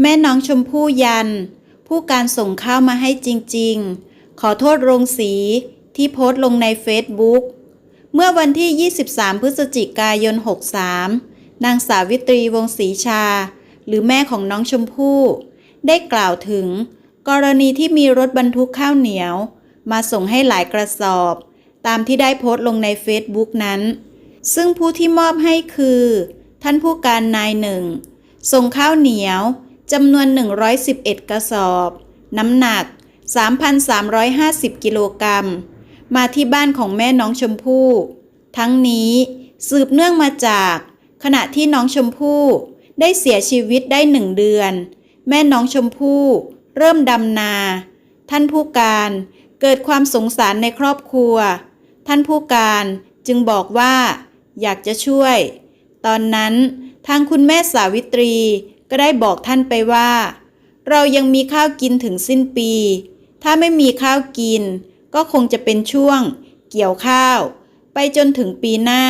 แม่น้องชมพู่ยัน ผู้การส่งข้าวมาให้จริงๆ ขอโทษโรงสีที่โพสต์ลงในเฟซบุ๊กเมื่อวันที่ 23 พฤศจิกายน 63 นางสาวิตรีวงศรีชา หรือแม่ของน้องชมพู่ ได้กล่าวถึง กรณีที่มีรถบรรทุกข้าวเหนียว มาส่งให้หลายกระสอบ ตามที่ได้โพสต์ลงในเฟซบุ๊กนั้น ซึ่งผู้ที่มอบให้คือ ท่านผู้การนายหนึ่งส่งข้าวเหนียว จำนวน 111 กระสอบ น้ำหนัก 3,350 กิโลกรัม มาที่บ้านของแม่น้องชมพู่ ทั้งนี้สืบเนื่องมาจาก ขณะที่น้องชมพู่ได้เสียชีวิตได้หนึ่งเดือน แม่น้องชมพู่เริ่มดำนา ท่านผู้การเกิดความสงสารในครอบครัว ท่านผู้การจึงบอกว่า อยากจะช่วย ตอนนั้นทางคุณแม่สาวิตรี ก็ได้บอกท่านไปว่า เรายังมีข้าวกินถึงสิ้นปี ถ้าไม่มีข้าวกิน ก็คงจะเป็นช่วง เกี่ยวข้าว ไปจนถึงปีหน้า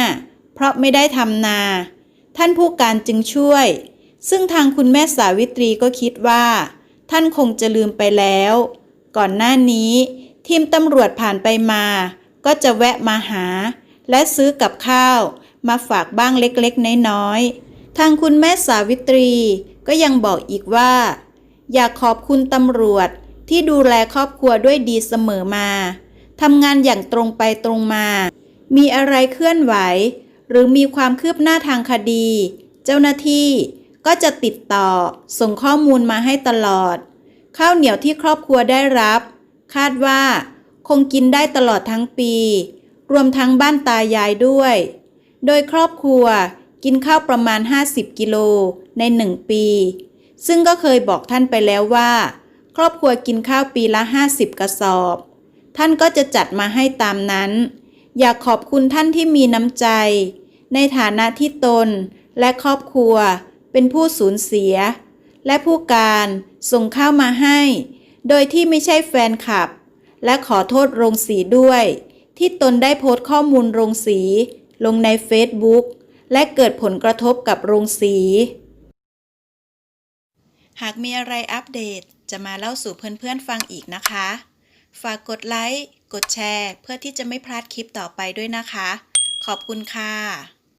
เพราะไม่ได้ทำนา ท่านผู้การจึงช่วย ซึ่งทางคุณแม่สาวิตรีก็คิดว่า ท่านคงจะลืมไปแล้ว ก่อนหน้านี้ ทีมตำรวจผ่านไปมา ก็จะแวะมาหา และซื้อกับข้าว มาฝากบ้างเล็กๆน้อยๆ ทางคุณแม่สาวิตรีก็ยังบอกอีกว่า อยากขอบคุณตำรวจที่ดูแลครอบครัวด้วยดีเสมอมาทำงานอย่างตรงไปตรงมา มีอะไรเคลื่อนไหว หรือมีความคืบหน้าทางคดี เจ้าหน้าที่ก็จะติดต่อส่งข้อมูลมาให้ตลอด ข้าวเหนียวที่ครอบครัวได้รับ คาดว่า คงกินได้ตลอดทั้งปี รวมทั้งบ้านตายายด้วย โดยครอบครัว กินข้าวประมาณ 50 กิโลในหนึ่งปี ซึ่งก็เคยบอกท่านไปแล้วว่า ครอบครัวกินข้าวปีละ 50 กระสอบ ท่านก็จะจัดมาให้ตามนั้น อยากขอบคุณท่านที่มีน้ำใจ ในฐานะที่ตนและครอบครัวเป็นผู้สูญเสีย และผู้การส่งข้าวมาให้ โดยที่ไม่ใช่แฟนคลับ และขอโทษโรงสีด้วย ที่ตนได้โพสต์ข้อมูลโรงสีลงในเฟซบุ๊ก และเกิดผลกระทบกับโรงสี หากมีอะไรอัปเดตจะมาเล่าสู่เพื่อนๆฟังอีกนะคะ ฝากกดไลค์ กดแชร์ เพื่อที่จะไม่พลาดคลิปต่อไปด้วยนะคะ ขอบคุณค่ะ